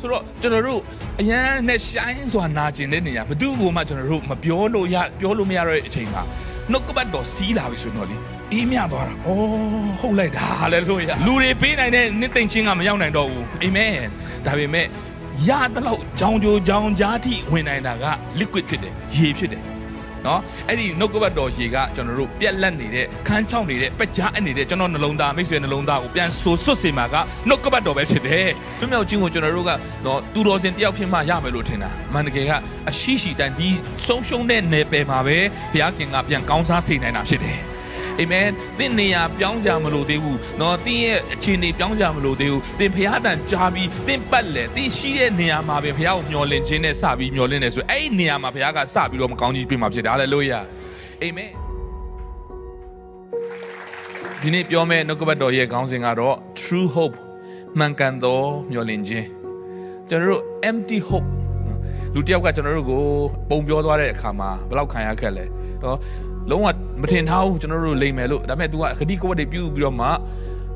ဆိုတော့ကျွန်တော်တို့အရန်နဲ့ရှိုင်းစွာနာကျင်တဲ့နေရာဘယ်သူ့ကိုမှကျွန်တော်တို့မပြောလို့ရပြောလို့မရတော့တဲ့အချိန်မှာနှုတ်ကပတ်တော်စီးလာပြီဆိုတော့လေအေးမြသွားတာ။အော်ဟုတ်လိုက်တာဟာလေလုယာ။လူတွေပေးနိုင်တဲ့နှစ်သိမ့်ချင်းကမရောက်နိုင်တော့ဘူး။အာမင်။ဒါပေမဲ့ရတဲ့လောက်ကြောင်ကြိုကြောင်ကြားထိဝင်နိုင်တာက liquid ဖြစ်တယ်။ရေဖြစ်တယ်။ နော်အဲ့ဒီနှုတ်ကပတ်တော်ရေကကျွန်တော်တို့ပြက်လက်နေတဲ့ခန်းချောင်းနေတဲ့ပကြားအနေတဲ့ကျွန်တော်နှလုံးသားမိတ်ဆွေနှလုံးသားကိုပြန်ဆူဆွတ်စေမှာကနှုတ်ကပတ်တော်ပဲဖြစ်တယ်။သူမြောက်ချင်းကိုကျွန်တော်တို့ကနော်သူတော်စင်တယောက်ဖြစ်မှရမယ်လို့ထင်တာ။အမှန်တကယ်ကအရှိရှိတန်ဒီဆုံးရှုံးတဲ့နယ်ပယ်မှာပဲဘုရားခင်ကပြန်ကောင်းစားစေနိုင်တာဖြစ်တယ်။ အာမင်သင်နေရာပြောင်းကြမလို့သေးဘူးเนาะသင်ရဲ့အခြေအနေပြောင်းကြမလို့သေးဘူးသင်ဖះတန်ကြားပြီးသင်ပတ်လေသင်ရှိတဲ့နေရာမှာပဲဖះကိုမျောလင့်ခြင်းနဲ့စပြီးမျောလင့်နေဆိုအဲ့ဒီနေရာမှာဖះကစပြီးတော့မကောင်းကြီးပြမှာဖြစ်တယ်ဟာလေလုယာအာမင်ဒီနေ့ပြောမယ့်နှုတ်ကပတ်တော်ရဲ့ခေါင်းစဉ်ကတော့ true hope မှန်ကန်သောမျောလင့်ခြင်းကျွန်တော်တို့ empty hope လူတစ်ယောက်ကကျွန်တော်တို့ကိုပုံပြောသွားတဲ့အခါမှာဘယ်လောက်ခံရခက်လဲတော့လုံးဝ မထင်ထားဘူးကျွန်တော်တို့လိမ့်မယ်လို့ဒါပေမဲ့ तू ကခတိကဝတ်တွေပြုပြီးတော့မှ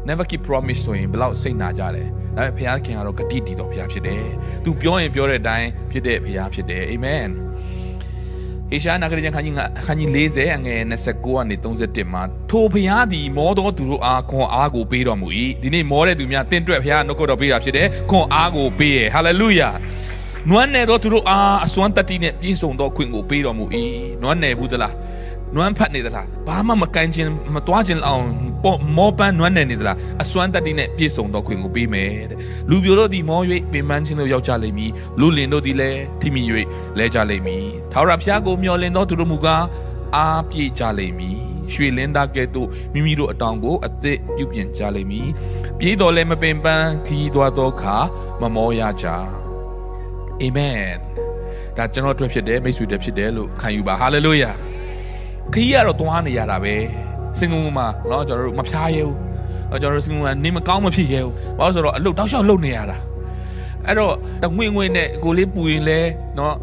never keep promise ဆိုရင်ဘယ်လောက်စိတ်နာကြလဲဒါပေမဲ့ဘုရားခင်ကတော့ဂတိတည်တော်ဘုရားဖြစ်တယ် तू ပြောရင်ပြောတဲ့အတိုင်းဖြစ်တဲ့ဘုရားဖြစ်တယ်အာမင်ေရှာနာဂရကျန်ခန်းကြီးခန်းကြီး40အငယ်29ကနေ31မှာထိုဘုရားသည်မောတော်သူတို့အားခွန်အားကိုပေးတော်မူ၏ဒီနေ့မောတဲ့သူများတင့်တွက်ဘုရားနှုတ်ကတော်ပေးတာဖြစ်တယ်ခွန်အားကိုပေးရဟာလေလုယာနွမ်းနယ်တော်သူတို့အားအစွမ်းတတ္တိနဲ့ပြည့်စုံသောခွင့်ကိုပေးတော်မူ၏နွမ်းနယ်ဘူးသလား နွမ်းဖတ်နေသလားဘာမှမကန်ခြင်းမတွားခြင်းအောင်ပေါ့မောပန်းနွမ်းနယ်နေသလားအစွမ်းတတ္တိနဲ့ပြည့်စုံသောခွင့်ကိုပေးမယ်တဲ့လူပြိုတို့သည်မော၍ပင်ပန်းခြင်းတို့ရောက်ကြလိမ့်မည်လူလင်တို့သည်လည်းထိမိ၍လဲကြလိမ့်မည်ထာဝရဘုရားကိုမျှော်လင့်သောသူတို့မူကားအားပြည့်ကြလိမ့်မည်ရွှေလင်းသားကဲ့သို့မိမိတို့အတောင်ကိုအသစ်ပြုပြင်ကြလိမ့်မည်ပြေးတော်လည်းမပင်ပန်းခရီးသွားသောအခါမမောရကြအာမင်ဒါကျွန်တော်အတွက်ဖြစ်တယ်မိတ်ဆွေတွေဖြစ်တယ်လို့ခံယူပါဟာလေလုယာ ခရီးကတော့သွားနေရတာပဲစင်ကူမှာเนาะကျွန်တော်တို့မဖြားရဲဘူးအဲ့ကျွန်တော်တို့စင်ကူကနေမကောင်းမဖြစ်ရဲဘူးဘာလို့ဆိုတော့အလုတ်တောက်လျှောက်လုတ်နေရတာအဲ့တော့တငွေငွေနဲ့ကိုလေးပူရင်လဲเนาะ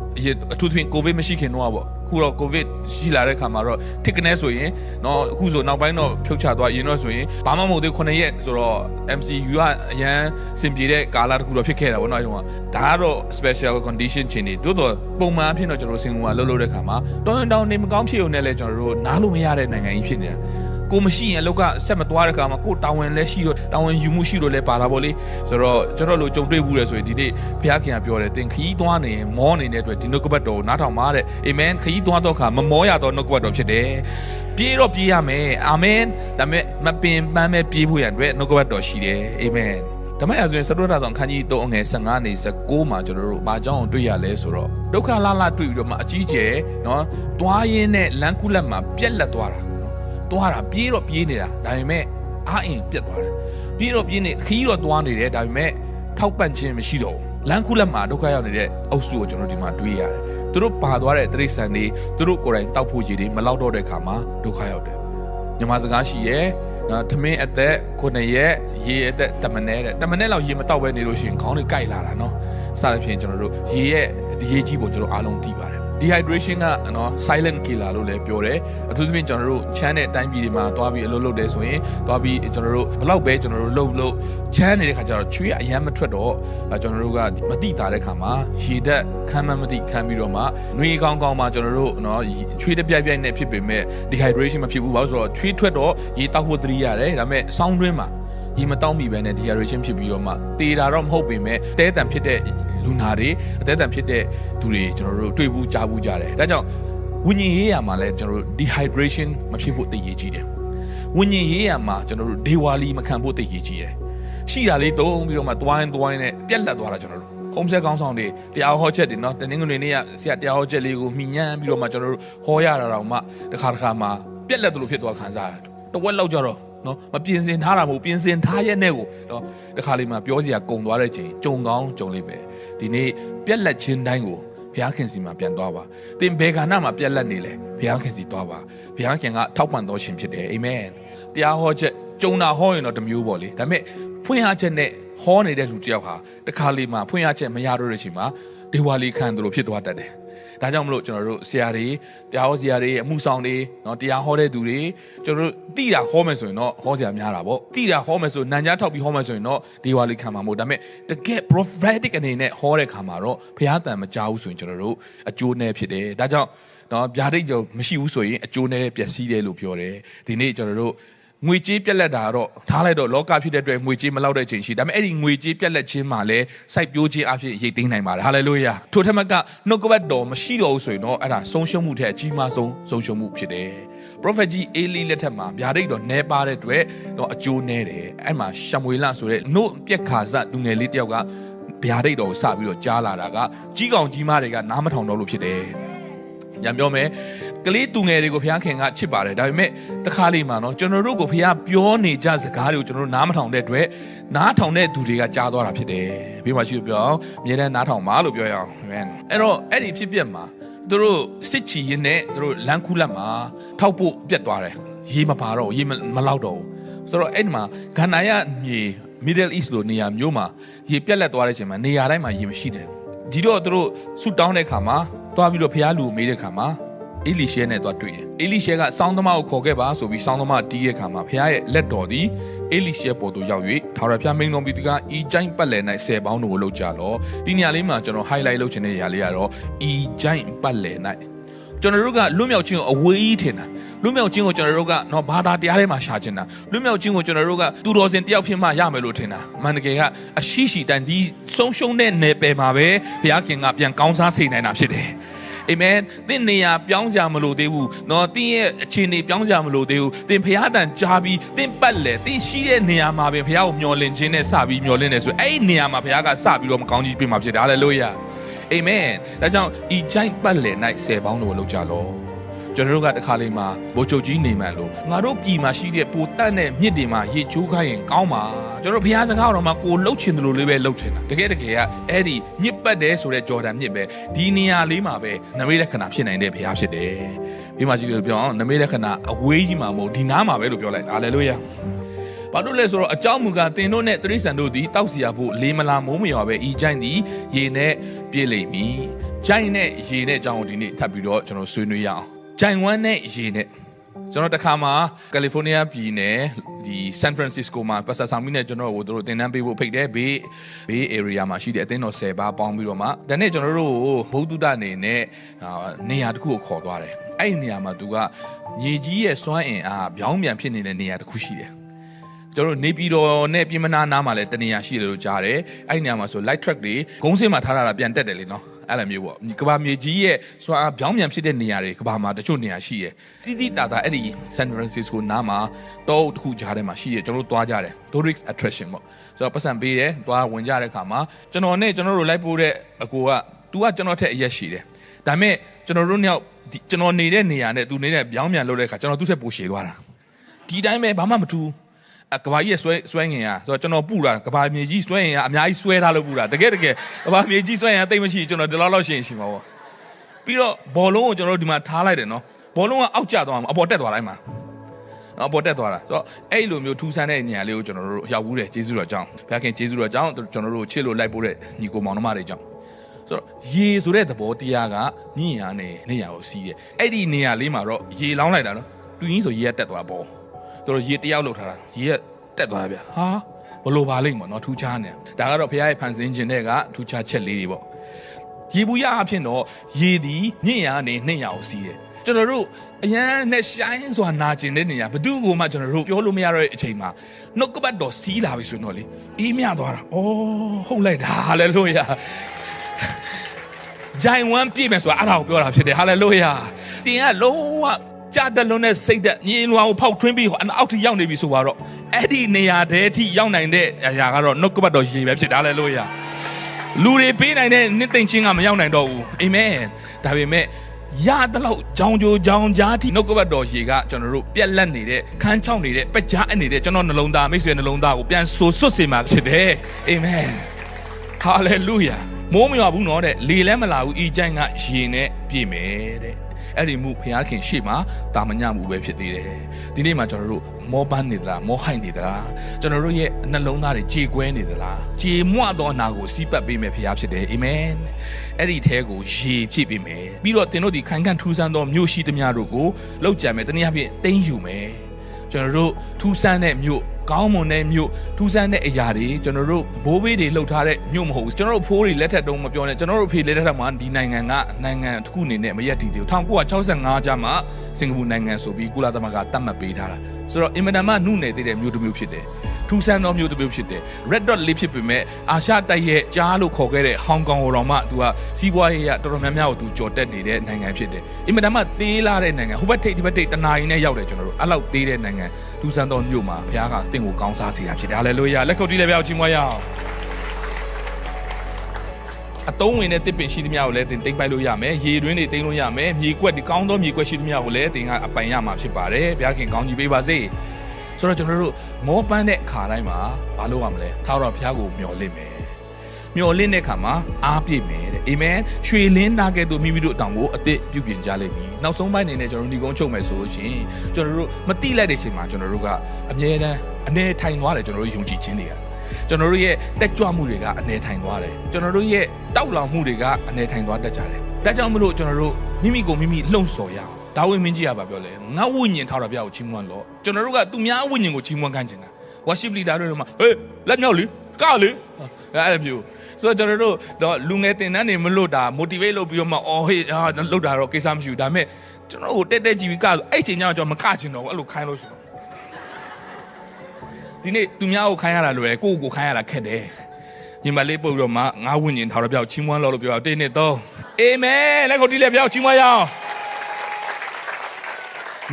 အထူးသဖြင့်ကိုဗစ်မရှိခင်တော့ပေါ့ အခုတော့ကိုဗစ်ရှိလာတဲ့ခါမှာတော့တစ်ကနေဆိုရင်တော့အခုဆိုနောက်ပိုင်းတော့ဖြုတ်ချသွားရင်တော့ဆိုရင်ဘာမှမဟုတ်သေး9ရက်ဆိုတော့ MCU ကအရန်စင်ပြေတဲ့ကာလတစ်ခုတော့ဖြစ်ခဲ့တာဗောနော်အဲဒီတော့ဒါကတော့ special condition ချင်းနေတိုးတော့ပုံမှန်အဖြစ်တော့ကျွန်တော်စင်ကူကလှုပ်လှုပ်တဲ့ခါမှာတောင်းတောင်းနေမကောင်းဖြစ်ုံနဲ့လဲကျွန်တော်တို့နားလို့မရတဲ့နိုင်ငံကြီးဖြစ်နေတာ ကိုမရှိရင်အလောက်ကဆက်မသွားတဲ့ခါမှာကိုတာဝန်လဲရှိတော့တာဝန်ယူမှုရှိတော့လဲပါလာပေါ့လေဆိုတော့ကျွန်တော်တို့ကြုံတွေ့ဘူးလဲဆိုရင်ဒီနေ့ဘုရားခင်ကပြောတယ်သင်ခီးသွားနေရင်မောနေတဲ့အတွက်ဒီနှုတ်ကပတ်တော်ကိုနားထောင်ပါတဲ့အာမင်ခီးသွားတော့ခါမမောရတော့နှုတ်ကပတ်တော်ဖြစ်တယ်ပြေးတော့ပြေးရမယ်အာမင်ဒါပေမဲ့မပင်ပန်းမဲ့ပြေးဖို့ရအတွက်နှုတ်ကပတ်တော်ရှိတယ်အာမင်ဓမ္မရာဆိုရင်စတုဒ္ဒဆောင်ခန်းကြီး3အငယ်15နေ19မှာကျွန်တော်တို့ဘာကြောင့်တွေ့ရလဲဆိုတော့ဒုက္ခလာလာတွေ့ပြီးတော့မှအကြီးကျယ်เนาะတွားရင်းနဲ့လမ်းကူးလက်မှာပြက်လက်သွားတာ သွားတာပြေးတော့ပြေးနေတာဒါပေမဲ့အားအင်ပြက်သွားတယ်ပြေးတော့ပြေးနေခီးတော့သွားနေတယ်ဒါပေမဲ့ထောက်ပံ့ခြင်းမရှိတော့ဘူးလမ်းခုလက်မှာဒုက္ခရောက်နေတဲ့အုပ်စုကိုကျွန်တော်ဒီမှာတွေ့ရတယ်သူတို့ပါသွားတဲ့တိရစ္ဆာန်တွေသူတို့ကိုယ်တိုင်တောက်ဖို့ရည်တွေမလောက်တော့တဲ့ခါမှာဒုက္ခရောက်တယ်ညမစကားရှိရဲ့နော်ထမင်းအသက်9ရက်ရေအသက်တမနဲ့တဲ့တမနဲ့လောက်ရေမတောက်ပဲနေလို့ရှိရင်ခေါင်းတွေကိုက်လာတာနော်စသဖြင့်ကျွန်တော်တို့ရေရဲ့ဒီရေကြီးပုံကျွန်တော်အားလုံးသိပါတယ် dehydration ကနော် silent killer လို့လည်းပြောတယ်အထူးသဖြင့်ကျွန်တော်တို့ချမ်းတဲ့အတိုင်းပြည်တွေမှာသွားပြီးအလုပ်လုပ်တယ်ဆိုရင်သွားပြီးကျွန်တော်တို့ဘလောက်ပဲကျွန်တော်တို့လှုပ်လို့ချမ်းနေတဲ့ခါကျတော့ချွေးအရမ်းမထွက်တော့ကျွန်တော်တို့ကမတိတာတဲ့ခါမှာရေသက်ခမ်းမမတိခမ်းပြီးတော့မှနှွေးကောင်းကောင်းမှကျွန်တော်တို့နော်ချွေးတစ်ပြိုင်ပြိုင်နဲ့ဖြစ်ပေမဲ့ dehydration မဖြစ်ဘူးဘာလို့ဆိုတော့ချွေးထွက်တော့ရေတောက်ဖို့သတိရတယ်ဒါပေမဲ့ဆောင်းတွင်းမှာ ရေမတောင်းမိပဲနဲ့ dehydration ဖြစ်ပြီးတော့မှတေတာတော့မဟုတ်ပေမဲ့တဲတန်ဖြစ်တဲ့လူနာတွေအသက်တန်ဖြစ်တဲ့သူတွေကျွန်တော်တို့တွေ့ဘူးကြားဘူးကြတယ်ဒါကြောင့်ဝิญဉ်ရေးရမှာလဲကျွန်တော်တို့ dehydration မဖြစ်ဖို့တည်ရည်ကြီးတယ်ဝิญဉ်ရေးရမှာကျွန်တော်တို့ဒေဝါလီမခံဖို့တည်ရည်ကြီးတယ်ရှိတာလေးတုံးပြီးတော့မှတွိုင်းတွိုင်းနဲ့ပြက်လက်သွားတာကျွန်တော်တို့ဟုံးဆက်ကောင်းဆောင်တွေတရားဟောချက်တွေเนาะတနင်္ဂနွေနေ့ကဆရာတရားဟောချက်လေးကိုမိညံပြီးတော့မှကျွန်တော်တို့ဟောရတာတော့မှတစ်ခါတစ်ခါမှပြက်လက်သလိုဖြစ်သွားခံစားရတယ်တဝက်လောက်ကြတော့ နော်မပြင်ဆင်ထားတာမဟုတ်ပြင်ဆင်ထားရဲ့နဲ့ကိုနော်တခါလေးမှပြောစရာကုံသွားတဲ့ချိန်ကြုံကောင်းကြုံလိမ့်မယ်ဒီနေ့ပြက်လက်ချင်းတိုင်းကိုဘုရားခင်စီမှာပြန်သွားပါသင်ဘယ်ကဏ္ဍမှာပြက်လက်နေလဲဘုရားခင်စီသွားပါဘုရားခင်ကထောက်ပံ့တော်ရှင်ဖြစ်တယ်အာမင်တရားဟောချက်ကြုံတာဟောရင်တော့တစ်မျိုးပေါ့လေဒါပေမဲ့ဖွင့်ရချက်နဲ့ဟောနေတဲ့လူတစ်ယောက်ဟာတခါလေးမှဖွင့်ရချက်မရတော့တဲ့ချိန်မှာဒေဝါလီခံသူလိုဖြစ်သွားတတ်တယ် ဒါကြောင့်မလို့ကျွန်တော်တို့ဆရာတွေတရားဟောဆရာတွေအမှုဆောင်တွေเนาะတရားဟောတဲ့သူတွေကျွန်တော်တို့တိတာဟောမယ်ဆိုရင်တော့ဟောဆရာများတာပေါ့တိတာဟောမယ်ဆိုနန်ကြားထောက်ပြီးဟောမယ်ဆိုရင်တော့ဒီဝါလေးခံမှာမဟုတ်ဒါပေမဲ့တကယ် prophetic အနေနဲ့ဟောတဲ့ခါမှာတော့ဘုရားတန်မကြားဘူးဆိုရင်ကျွန်တော်တို့အကျိုးနဲ့ဖြစ်တယ်ဒါကြောင့်နော်ဗျာဒိတ်ကြောင့်မရှိဘူးဆိုရင်အကျိုးနဲ့ပျက်စီးတယ်လို့ပြောတယ်ဒီနေ့ကျွန်တော်တို့ ငွေကြေးပြက်လက်တာကတော့ထားလိုက်တော့လောကဖြစ်တဲ့အတွက်ငွေကြေးမလောက်တဲ့ချိန်ရှိဒါပေမဲ့အဲ့ဒီငွေကြေးပြက်လက်ခြင်းမှာလည်းစိုက်ပျိုးခြင်းအဖြစ်ရိတ်သိမ်းနိုင်ပါတယ်ဟာလေလုယာထိုထက်မကနှုတ်ကပတ်တော်မရှိတော့ဘူးဆိုရင်တော့အဲ့ဒါဆုံးရှုံးမှုထက်အကြီးမားဆုံးဆုံးရှုံးမှုဖြစ်တယ် prophet ကြီးအေလီလက်ထက်မှာဗျာဒိတ်တော်နဲပါတဲ့အတွက်တော့အကျိုးနဲတယ်အဲ့မှာရှမွေလဆိုတဲ့နှုတ်ပြက်ခါစလူငယ်လေးတယောက်ကဗျာဒိတ်တော်ကိုစပြီးတော့ကြားလာတာကကြီးကောင်ကြီးမတွေကနားမထောင်တော့လို့ဖြစ်တယ် ညံပြောမယ်ကလေးသူငယ်တွေကိုဘုရားခင်ကချစ်ပါတယ်ဒါပေမဲ့တခါလေးမှာနော်ကျွန်တော်တို့ကိုဘုရားပြောနေကြစကားတွေကိုကျွန်တော်တို့နားမထောင်တဲ့အတွက်နားထောင်တဲ့သူတွေကကြားသွားတာဖြစ်တယ်ပြီးမှရှိလို့ပြောအောင်အမြဲတမ်းနားထောင်ပါလို့ပြောရအောင်အာမင်အဲ့တော့အဲ့ဒီဖြစ်ပျက်မှာသူတို့စစ်ချီရင်နဲ့သူတို့လမ်းကူးလက်မှာထောက်ဖို့ပြက်သွားတယ်ရေးမပါတော့ဘူးရေးမမလောက်တော့ဘူးဆိုတော့အဲ့ဒီမှာဂန္နာယမြေ Middle East လို့နေရာမျိုးမှာရေပြက်လက်သွားတဲ့အချိန်မှာနေရာတိုင်းမှာရေမရှိတယ်ဒီတော့သူတို့ဆူတောင်းတဲ့ခါမှာ တွားပြီးတော့ဖះလူကိုမေးတဲ့ခါမှာအေလိရှဲနဲ့တွားတွေ့တယ်အေလိရှဲကစောင်းသမားကိုခေါ်ခဲ့ပါဆိုပြီးစောင်းသမားတီးရဲ့ခါမှာဖះရဲ့လက်တော်သည်အေလိရှဲပေါ်သို့ရောက်၍ထာဝရဘုရားမိန်တော်ပြီးဒီကဤကျိုင်းပတ်လည်၌ဆယ်ပေါင်းတို့ကိုလှုပ်ကြလောဒီနေရာလေးမှာကျွန်တော် highlight လုပ်ချင်တဲ့နေရာလေးကတော့ဤကျိုင်းပတ်လည်၌ ကျွန်တော်တို့ကလွတ်မြောက်ခြင်းကိုအဝေးကြီးထင်တာလွတ်မြောက်ခြင်းကိုကျွန်တော်တို့ကနော်ဘာသာတရားထဲမှာရှာချင်တာလွတ်မြောက်ခြင်းကိုကျွန်တော်တို့ကသူတော်စင်တယောက်ဖြစ်မှရမယ်လို့ထင်တာအမှန်တကယ်ကအရှိရှိတန်ဒီဆုံးရှုံးတဲ့နယ်ပယ်မှာပဲဘုရားခင်ကပြန်ကောင်းစားစေနိုင်တာဖြစ်တယ်အာမင်သင်နေရာပြောင်းကြမလို့သေးဘူးเนาะသင်ရဲ့အခြေအနေပြောင်းကြမလို့သေးဘူးသင်ဖះတန်ကြားပြီးသင်ပတ်လေသင်ရှိတဲ့နေရာမှာပဲဖះကိုမျောလင့်ခြင်းနဲ့စပြီးမျောလင့်နေဆိုအဲ့ဒီနေရာမှာဖះကစပြီးတော့မကောင်းကြီးပြင်မှာဖြစ်တယ်ဟာလေလုယာ အာမင်ဒါကြောင့်ဤကြိုက်ပတ်လေ၌ဆယ်ပေါင်းတို့ကိုလောက်ကြလောကျွန်တော်တို့ကတခါလေးမှာဘိုးချုပ်ကြီးနေမှန်လို့ငါတို့ပြည်မှာရှိတဲ့ပိုတက်တဲ့မြစ်တွေမှာရေချိုးခိုင်းရင်ကောင်းပါကျွန်တော်ဘုရားစကားတော်မှာကိုလှုပ်ချင်တယ်လို့လေးပဲလှုပ်ချင်တာတကယ်တကယ်ကအဲ့ဒီမြစ်ပတ်တယ်ဆိုတဲ့ဂျော်ဒန်မြစ်ပဲဒီနေရာလေးမှာပဲနမိတ်လက္ခဏာဖြစ်နိုင်တဲ့ဘုရားဖြစ်တယ်ပြီးမှကြည့်လို့ပြောအောင်နမိတ်လက္ခဏာအဝေးကြီးမှာမဟုတ်ဒီနားမှာပဲလို့ပြောလိုက်ဟာလေလုယာ ဘာလို့လဲဆိုတော့အကြောင်းမူကားတင်တို့နဲ့တရိษံတို့သည်တောက်စီရဖို့လေးမလာမိုးမရွာပဲဤကြိုင်သည်ရေနဲ့ပြည့်လိမ့်မည်ကြိုင်နဲ့ရေနဲ့အကြောင်းကိုဒီနေ့ထပ်ပြီးတော့ကျွန်တော်ဆွေးနွေးရအောင်ကြိုင်ဝမ်းနဲ့ရေနဲ့ကျွန်တော်တခါမှာကယ်လီဖိုးနီးယားပြည်နယ်ဒီဆန်ဖရန်စစ္စကိုမှာပတ်စဆာမီနဲ့ကျွန်တော်တို့တို့တင်တန်းပေးဖို့ဖိတ်တယ်ဘေးဘေး area မှာရှိတဲ့အသင်းတော်10ပါးပေါင်းပြီးတော့မှဒါနဲ့ကျွန်တော်တို့ဘုဒ္ဓတအနေနဲ့နေရာတစ်ခုကိုခေါ်သွားတယ်အဲ့ဒီနေရာမှာသူကမြေကြီးရဲ့စွမ်းအင်အားပြောင်းပြန်ဖြစ်နေတဲ့နေရာတစ်ခုရှိတယ် ကျွန်တော်တို့နေပြည်တော်နဲ့ပြည်မနာနားမှာလည်းတနေရာရှိတယ်လို့ကြားတယ်အဲ့ဒီနေရာမှာဆို light truck တွေဂုံးစင်းမှာထားတာပြန်တက်တယ်လေနော်အဲ့လိုမျိုးပေါ့ကဘာမြေကြီးရဲ့စွာအားပြောင်းပြန်ဖြစ်တဲ့နေရာတွေကဘာမှာတချို့နေရာရှိရယ်တိတိတာတာအဲ့ဒီ San Francisco နားမှာတောတစ်ခုကြားထဲမှာရှိရယ်ကျွန်တော်တို့သွားကြတယ် tourist attraction ပေါ့ဆိုတော့ပတ်စံပေးတယ်သွားဝင်ကြတဲ့အခါမှာကျွန်တော်နဲ့ကျွန်တော်တို့လိုက်ပို့တဲ့အကိုက तू ကကျွန်တော်ထက်အရက်ရှိတယ်ဒါပေမဲ့ကျွန်တော်တို့နှစ်ယောက်ကျွန်တော်နေတဲ့နေရာနဲ့ तू နေတဲ့ပြောင်းပြန်လုပ်တဲ့အခါကျွန်တော်သူ့ထက်ပိုရှည်သွားတာဒီတိုင်းပဲဘာမှမထူးအ ကဘာကြီးရဲ့ဆွဲဆွဲငင်ရဆိုတော့ကျွန်တော်ပူတာကဘာမြေကြီးဆွဲငင်ရအများကြီးဆွဲထားလို့ပူတာတကယ်တကယ်ကဘာမြေကြီးဆွဲငင်ရတိတ်မရှိကျွန်တော်ဒီလောက်လောက်ရှင်ရှင်ပါဗောပြီးတော့ဘောလုံးကိုကျွန်တော်တို့ဒီမှာထားလိုက်တယ်နော်ဘောလုံးကအောက်ကျသွားမှာအပေါ်တက်သွားတိုင်းမှာအပေါ်တက်သွားတာဆိုတော့အဲ့လိုမျိုးထူဆန်းတဲ့ညံလေးကိုကျွန်တော်တို့ရောက်ဘူးတယ်ဂျေစုတော်ကြောင့်ဘုရားခင်ဂျေစုတော်ကြောင့်ကျွန်တော်တို့ချစ်လို့လိုက်ပို့တဲ့ညီကိုမောင်နှမတွေကြောင့်ဆိုတော့ရေဆိုတဲ့သဘောတရားကညညာနဲ့နေရာကိုစီးတယ်အဲ့ဒီနေရာလေးမှာတော့ရေလောင်းလိုက်တာနော်တူရင်းဆိုရေကတက်သွားပေါ့ သူတို့ရေတယောက်လောက်ထားတာရေကတက်သွားတာဗျဟာဘလို့ပါလိမ့်မနော်ထူးခြားနေတာဒါကတော့ဘုရားရဲ့ဖန်ဆင်းခြင်းတဲ့ကထူးခြားချက်လေးတွေပေါ့ရေဘူးရအဖြစ်တော့ရေသည်ညင်ရနေနှိမ့်ရအောင်စီးတယ်ကျွန်တော်တို့အရန်နဲ့ရှိုင်းစွာနာကျင်တဲ့နေရာဘသူ့ကိုမှကျွန်တော်တို့ပြောလို့မရတော့တဲ့အချိန်မှာနှုတ်ကပတ်တော်စီးလာပြီဆိုတော့လေအေးမြသွားတာအော်ဟုတ်လိုက်တာဟာလေလုယာဂျိုင်ဝမ်ပြည့်မယ်ဆိုတာအဲ့ဒါကိုပြောတာဖြစ်တယ်ဟာလေလုယာတင်ကလုံးဝ ကြာတလုံးနဲ့စိတ်သက်ညီလွာကိုဖောက်ထွင်းပြီးဟိုအောက်ထိရောက်နေပြီဆိုတော့အဲ့ဒီနေရာတည်းထိရောက်နိုင်တဲ့အရာကတော့နှုတ်ကပတ်တော်ရေပဲဖြစ်တယ်ဟာလေလုယာလူတွေပေးနိုင်တဲ့နှစ်သိမ့်ချင်းကမရောက်နိုင်တော့ဘူးအာမင်ဒါပေမဲ့ရတဲ့လောက်ကြောင်ကြိုကြောင်ကြားထိနှုတ်ကပတ်တော်ရေကကျွန်တော်တို့ပြက်လက်နေတဲ့ခန်းချောင်းနေတဲ့ပကြားအနေတဲ့ကျွန်တော်နှလုံးသားမိတ်ဆွေနှလုံးသားကိုပြန်ဆူဆွတ်စေမှာဖြစ်တယ်အာမင်ဟာလေလုယာမိုးမရွာဘူးနော်တဲ့လေလည်းမလာဘူးဤကျိုင်းကရေနဲ့ပြည့်မယ်တဲ့ အဲ့ဒီမှုဘုရားခင်ရှေ့မှာတာမညမှုပဲဖြစ်သေးတယ်ဒီနေ့မှာကျွန်တော်တို့မောပန်းနေသလားမောဟိုက်နေသလားကျွန်တော်တို့ရဲ့နှလုံးသားတွေကြေကွဲနေသလားကြေမွသောအနာကိုစီးပတ်ပေးမယ်ဘုရားဖြစ်တယ်အာမင်အဲ့ဒီအဲကိုရေဖြည့်ပေးမယ်ပြီးတော့သင်တို့ဒီခိုင်ခံ့ထူးဆန်းသောမြို့ရှိသမျှတို့ကိုလောက်ကြံမယ်တနည်းအားဖြင့်တင်းယူမယ်ကျွန်တော်တို့ထူးဆန်းတဲ့မြို့ ကောင်းမွန်တဲ့မြို့ထူးဆန်းတဲ့အရာတွေကျွန်တော်တို့ဘိုးဘေးတွေလှုပ်ထားတဲ့မြို့မဟုတ်ဘူးကျွန်တော်တို့ဖိုးတွေလက်ထက်တုံးမပြောနဲ့ကျွန်တော်တို့ဖေလက်ထက်မှာဒီနိုင်ငံကနိုင်ငံတစ်ခုအနေနဲ့မရက်တည်သေးဘူး1965ကျမှစင်ကာပူနိုင်ငံဆိုပြီးကုလသမဂ္ဂသတ်မှတ်ပေးထားတာဆိုတော့အင်မတန်မှနှုတ်နယ်သေးတဲ့မြို့တစ်မြို့ဖြစ်တယ် ထူးဆန်းသောမြို့တစ်မြို့ဖြစ်တယ် red dot လေးဖြစ်ပေမဲ့အာရှတိုက်ရဲ့ကြားလို့ခေါ်ခဲ့တဲ့ဟောင်ကောင်ကိုတော့မှ तू ကစီးပွားရေးရတော်တော်များများကို तू ကြော်တက်နေတဲ့နိုင်ငံဖြစ်တယ်အင်မတန်မှသေးလာတဲ့နိုင်ငံဟိုဘက်ထိပ်ဒီဘက်ထိပ်တနာရီနဲ့ရောက်တယ်ကျွန်တော်တို့အဲ့လောက်သေးတဲ့နိုင်ငံထူးဆန်းသောမြို့မှာဘုရားကတင့်ကိုကောင်းစားစေတာဖြစ်တယ်ဟာလေလုယာလက်ခုပ်တီးလည်းဘုရားကိုချီးမွမ်းရအောင်အတုံးဝင်တဲ့တစ်ပင်ရှိသမျှကိုလည်းတင်တိမ့်ပိုက်လို့ရမယ်ရေတွင်းတွေတင်လို့ရမယ်မြေကွက်ဒီကောင်းသောမြေကွက်ရှိသမျှကိုလည်းတင်ကအပိုင်ရမှာဖြစ်ပါတယ်ဘုရားခင်ကောင်းချီးပေးပါစေ ဆိုတော့ကျွန်တော်တို့မောပန်းတဲ့ခါတိုင်းမှာမလုပ်ရမလဲထားတော့ဘုရားကိုမျှော်လင့်မယ်မျှော်လင့်တဲ့ခါမှာအားပြည့်မယ်တဲ့အာမင်ရွှေလင်းသားကဲ့သို့မိမိတို့အတောင်ကိုအသစ်ပြုပြင်ကြလိမ့်မည်နောက်ဆုံးပိုင်းအနေနဲ့ကျွန်တော်တို့ညီကုန်းချုပ်မယ်ဆိုလို့ရှိရင်ကျွန်တော်တို့မတိလိုက်တဲ့အချိန်မှာကျွန်တော်တို့ကအမြဲတမ်းအနေထိုင်သွားတယ်ကျွန်တော်တို့ယုံကြည်ခြင်းတွေကကျွန်တော်တို့ရဲ့တက်ကြွမှုတွေကအနေထိုင်သွားတယ်ကျွန်တော်တို့ရဲ့တောက်လောင်မှုတွေကအနေထိုင်သွားတတ်ကြတယ်ဒါကြောင့်မလို့ကျွန်တော်တို့မိမိကိုမိမိလှုံ့ဆော်ရအောင် ဒါဝင်မင်းကြီးကပါပြောလဲငါဝိညာဉ်ထားတော့ပြကိုချီးမွမ်းလို့ကျွန်တော်တို့ကသူများဝိညာဉ်ကိုချီးမွမ်းခံချင်တာ worship leader တွေမှာဟေးလက်မြောက်လေကလေအဲ့လိုမျိုးဆိုတော့ကျွန်တော်တို့တော့လူငယ်တင်တန်းနေမလို့ဒါ motivate လုပ်ပြီးတော့မှအော်ဟေးဟာလောက်တာတော့ကိစ္စမရှိဘူးဒါပေမဲ့ကျွန်တော်တို့တက်တက်ကြည့်ပြီးကဆိုအဲ့ချိန်ကျတော့ကျွန်တော်မကချင်တော့ဘူးအဲ့လိုခိုင်းလို့ရှိတော့ဒီနေ့သူများကိုခိုင်းရတာလွယ်ကိုယ့်ကိုခိုင်းရတာခက်တယ်ညီမလေးပုတ်ပြီးတော့မှငါဝိညာဉ်ထားတော့ပြောက်ချီးမွမ်းလို့လို့ပြောတင်းနေတော့အာမင်လက်ကိုတီးလက်ပြောက်ချီးမွမ်းရအောင်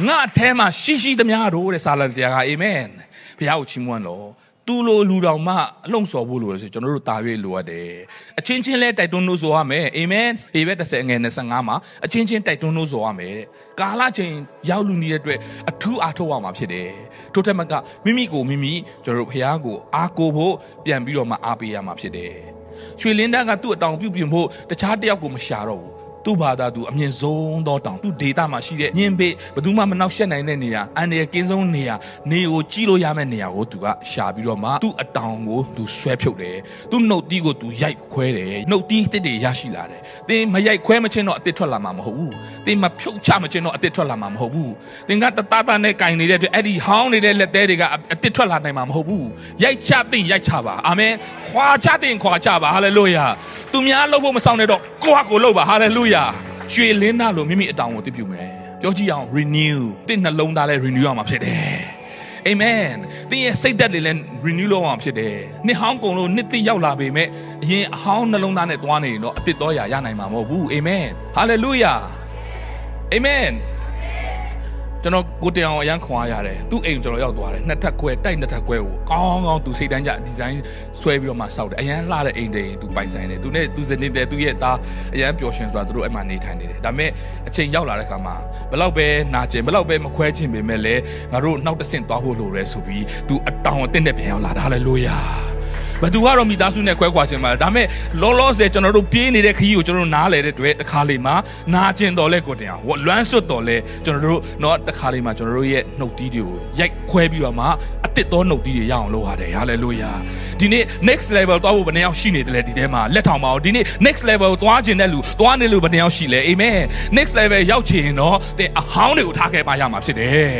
ငါအထဲမှာရှိရှိသမျှတို့တဲ့စာလံဆရာကအာမင်ဘုရားကိုချီးမွမ်းလို့သူလိုလူတော်မှအလုံးစော်ဖို့လိုလို့ဆိုကျွန်တော်တို့တာ၍လိုအပ်တယ်အချင်းချင်းလဲတိုက်တွန်းလို့ဆိုရမယ်အာမင်ဒီဘက်30ငယ်25မှာအချင်းချင်းတိုက်တွန်းလို့ဆိုရမယ်တဲ့ကာလချိန်ရောက်လူနေတဲ့အတွက်အထူးအားထုတ်ရမှာဖြစ်တယ်ထို့ထက်မကမိမိကိုမိမိကျွန်တော်တို့ဘုရားကိုအားကိုဖို့ပြန်ပြီးတော့မှအားပေးရမှာဖြစ်တယ်ရွှေလင်းတန်းကသူ့အတောင်ပြုတ်ပြင်ဖို့တခြားတယောက်ကိုမရှာတော့ဘူး သူ့ဘာသာသူအမြင့်ဆုံးသောတောင်သူ့ဒေတာမှာရှိတဲ့ညင်ပေဘယ်သူမှမနှောက်ယှက်နိုင်တဲ့နေရာအန်ရကင်းဆုံးနေရာနေကိုကြီးလို့ရမယ့်နေရာကိုသူကရှာပြီးတော့မှသူ့အတောင်ကိုသူဆွဲဖြုတ်တယ်သူ့နှုတ်တီးကိုသူရိုက်ခွဲတယ်နှုတ်တီးတစ်တွေရရှိလာတယ်သင်မရိုက်ခွဲမချင်းတော့အတစ်ထွက်လာမှာမဟုတ်ဘူးသင်မဖြုတ်ချမချင်းတော့အတစ်ထွက်လာမှာမဟုတ်ဘူးသင်ကတတတနဲ့ကင်နေတဲ့အတွက်အဲ့ဒီဟောင်းနေတဲ့လက်သေးတွေကအတစ်ထွက်လာနိုင်မှာမဟုတ်ဘူးရိုက်ချတဲ့ရိုက်ချပါအာမင်ခွာချတဲ့ခွာချပါဟာလေလုယာသူများလှုပ်ဖို့မဆောင်နဲ့တော့ကိုယ့်ဟာကိုယ်လှုပ်ပါဟာလေလုယာရွှေလင်းသားလို့မိမိအတောင်ကိုတည်ပြုမယ်ပြောကြည့်အောင် renew တင့်နှလုံးသားလည်း renew ရမှာဖြစ်တယ် amen တင်းရဲ့စိတ်ဓာတ်တွေလည်း renew လုပ်အောင်ဖြစ်တယ်နှစ်ဟောင်းကုန်လို့နှစ်သိရောက်လာပေမဲ့အရင်အဟောင်းနှလုံးသားနဲ့တွားနေရင်တော့အတစ်တော်ရာရနိုင်မှာမဟုတ်ဘူး amen hallelujah amen ကျွန်တော်ကိုတအောင်အရန်ခွန်အားရတယ်သူ့အိမ်ကျွန်တော်ရောက်သွားတယ်နှစ်ထပ်ခွဲတိုက်နှစ်ထပ်ခွဲကိုကောင်းကောင်းသူစိတ်တန်းကြဒီဇိုင်းဆွဲပြီးတော့မှစောက်တယ်အရန်လှတဲ့အိမ်တွေသူပိုင်ဆိုင်တယ်သူနဲ့သူစနေတယ်သူရဲ့သားအရန်ပျော်ရွှင်စွာသူတို့အဲ့မှာနေထိုင်နေတယ်ဒါပေမဲ့အချိန်ရောက်လာတဲ့ခါမှာဘလောက်ပဲနာကျင်ဘလောက်ပဲမခွဲချင်ပေမဲ့လည်းငါတို့နောက်တစ်ဆင့်သွားဖို့လိုရဲဆိုပြီးသူအတောင်အသင့်နဲ့ပြန်ရောက်လာတာဟာလေလုယာ ဘသူကတော့မိသားစုနဲ့ခွဲခွာခြင်းပါဒါပေမဲ့လောလောဆယ်ကျွန်တော်တို့ပြေးနေတဲ့ခရီးကိုကျွန်တော်တို့နားလဲတဲ့တွေ့တစ်ခါလေးမှာနာကျင်တော်လဲကိုတင်အောင်လွမ်းဆွတ်တော်လဲကျွန်တော်တို့เนาะတစ်ခါလေးမှာကျွန်တော်တို့ရဲ့နှုတ်သီးတွေကိုရိုက်ခွဲပြီးတော့မှအ တစ်တော်နှုတ်သီးတွေရအောင်လုပ်ရတယ်ဟာလေလုယာဒီနေ့ next level သွားဖို့ဘယ်နှယောက်ရှိနေတယ်လဲဒီထဲမှာလက်ထောင်ပါအောင်ဒီနေ့ next level သွားခြင်းတဲ့လူသွားနေလူဘယ်နှယောက်ရှိလဲ amen next level ရောက်ချင်ရင်တော့တဲ့အဟောင်းတွေကိုထားခဲ့ပါရမှာဖြစ်တယ်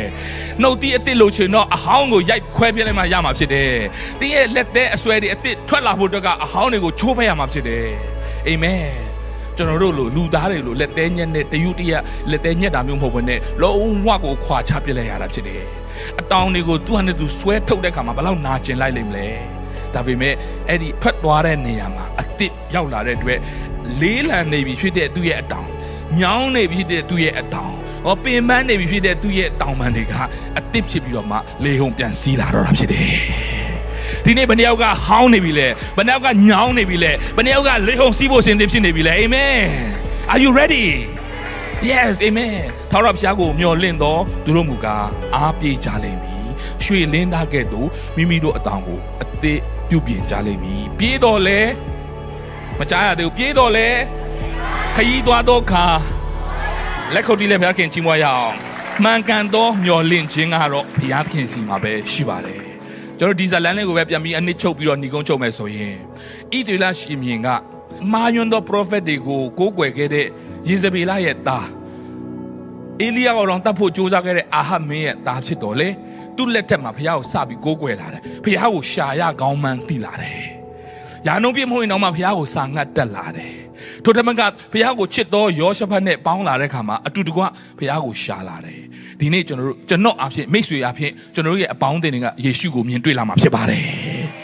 နှုတ်သီးအတစ်လို့ချင်တော့အဟောင်းကိုရိုက်ခွဲပြလိုက်မှရမှာဖြစ်တယ်တင်းရဲ့လက်တဲ့အဆွဲတွေအတစ်ထွက်လာဖို့အတွက်ကအဟောင်းတွေကိုချိုးဖက်ရမှာဖြစ်တယ်အာမင် ကျွန်တော်တို့လိုလူသားတွေလိုလက်သေးညက်နဲ့တယူတရလက်သေးညက်တာမျိုးမဟုတ်ဘဲနဲ့လုံးဝကိုခွာချပစ်လိုက်ရတာဖြစ်တယ်အတောင်တွေကိုသူ့ဟာနဲ့သူဆွဲထုတ်တဲ့ခါမှာဘယ်လောက်နာကျင်လိုက်လိမ့်မလဲဒါပေမဲ့အဲ့ဒီထွက်သွားတဲ့နေရာမှာအစ်စ်ရောက်လာတဲ့အတွက်လေးလံနေပြီဖြစ်တဲ့သူ့ရဲ့အတောင်ညောင်းနေပြီဖြစ်တဲ့သူ့ရဲ့အတောင်ဟောပင်ပန်းနေပြီဖြစ်တဲ့သူ့ရဲ့တောင်ပန်တွေကအစ်စ်ဖြစ်ပြီးတော့မှလေဟုန်ပြန်စီးလာတော့တာဖြစ်တယ် ဒီနေ့ဘယ်နှယောက်ကဟောင်းနေပြီလဲဘယ်နှယောက်ကညောင်းနေပြီလဲဘယ်နှယောက်ကလေဟုန်စီးဖို့စင်သစ်ဖြစ်နေပြီလဲအာမင် Are you ready Yes amen ထာဝရဘုရားကိုမျှော်လင့်တော့သူတို့မူကားအားပြေကြလိမ့်မည်ရွှေလင်းသားကဲ့သို့မိမိတို့အတောင်ကိုအသေးပြုပြင်ကြလိမ့်မည်ပြေးတော်လဲမကြားရသေးဘူးပြေးတော်လဲခရီးသွားတော့ခါလက်ခုပ်တီးလည်းဘုရားခင်ကြီးမွားရအောင်မှန်ကန်သောမျော်လင့်ခြင်းကတော့ဘုရားခင်စီမှာပဲရှိပါတယ် ကျွန်တော်ဒီဇလန်လေးကိုပဲပြန်ပြီးအနစ်ချုပ်ပြီးတော့ညီကုန်းချုပ်မယ်ဆိုရင်ဣဒေလရှင်မြင်ကမာယွန်သော prophet တွေကိုကိုးကွယ်ခဲ့တဲ့ယေဇဗေလရဲ့သားအေလိယကတော့တတ်ဖို့ကြိုးစားခဲ့တဲ့အာဟမင်းရဲ့သားဖြစ်တော်လေသူ့လက်ထက်မှာဘုရားကိုစပြီးကိုးကွယ်လာတယ်ဘုရားကိုရှာရကောင်းမှန်းသိလာတယ်ယာနုပြမဟုတ်ရင်တော့မှဘုရားကိုစာငတ်တက်လာတယ်။ ထိုတမန်ကဘုရားကိုချစ်တော်ယောရှဖတ်နဲ့ပေါင်းလာတဲ့ခါမှာအတူတကွဘုရားကိုရှာလာတယ်။ဒီနေ့ကျွန်တော်တို့ကျွန်တော်အဖြစ်မိတ်ဆွေအဖြစ်ကျွန်တော်တို့ရဲ့အပေါင်းအသင်းတွေကယေရှုကိုမြင်တွေ့လာမှာဖြစ်ပါတယ်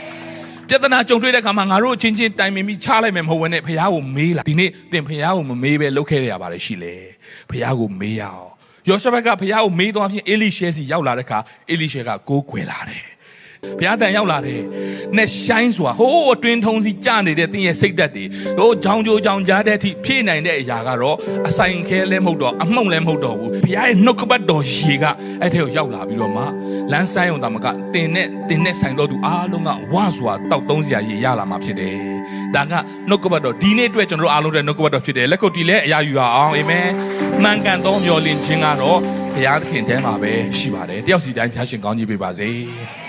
။ပြဿနာကြုံတွေ့တဲ့ခါမှာငါတို့အချင်းချင်းတိုင်ပင်ပြီးချလိုက်မယ်မဟုတ်ဘဲနဲ့ဘုရားကိုမေးလာဒီနေ့သင်ဘုရားကိုမမေးပဲလုပ်ခဲ့ရပါလေရှိလေ။ဘုရားကိုမေးရအောင်။ယောရှဖတ်ကဘုရားကိုမေးသွားဖြင့်အေလိရှဲစီရောက်လာတဲ့ခါအေလိရှဲကကိုးကွယ်လာတယ်။ ဘုရားတန်ရောက်လာတယ်။နဲ့ရှိုင်းစွာဟိုးအတွင်းထုံးစီကြနေတဲ့တင်းရဲ့စိတ်သက်တွေဟိုးဂျောင်ဂျိုဂျောင်ကြားတဲ့အထိဖြည့်နိုင်တဲ့အရာကတော့အဆိုင်ခဲလည်းမဟုတ်တော့အမှုန့်လည်းမဟုတ်တော့ဘူး။ဘုရားရဲ့နှုတ်ကပတ်တော်ရေကအဲ့ထဲကိုရောက်လာပြီးတော့မှလမ်းဆိုင်ုံတမကတင်နဲ့တင်နဲ့ဆိုင်တော်သူအားလုံးကဝါစွာတောက်သုံးစရာရေရလာမှာဖြစ်တယ်။ဒါကနှုတ်ကပတ်တော်ဒီနေ့အတွက်ကျွန်တော်တို့အားလုံးတဲ့နှုတ်ကပတ်တော်ဖြစ်တယ်။လက်ကုပ်တီလည်းအရာယူရအောင်အာမင်။မှန်ကန်သောမျှော်လင့်ခြင်းကတော့ဘုရားသခင်တည်းမှာပဲရှိပါတယ်။တယောက်စီတိုင်းဖျားရှင်ကောင်းကြီးပေးပါစေ။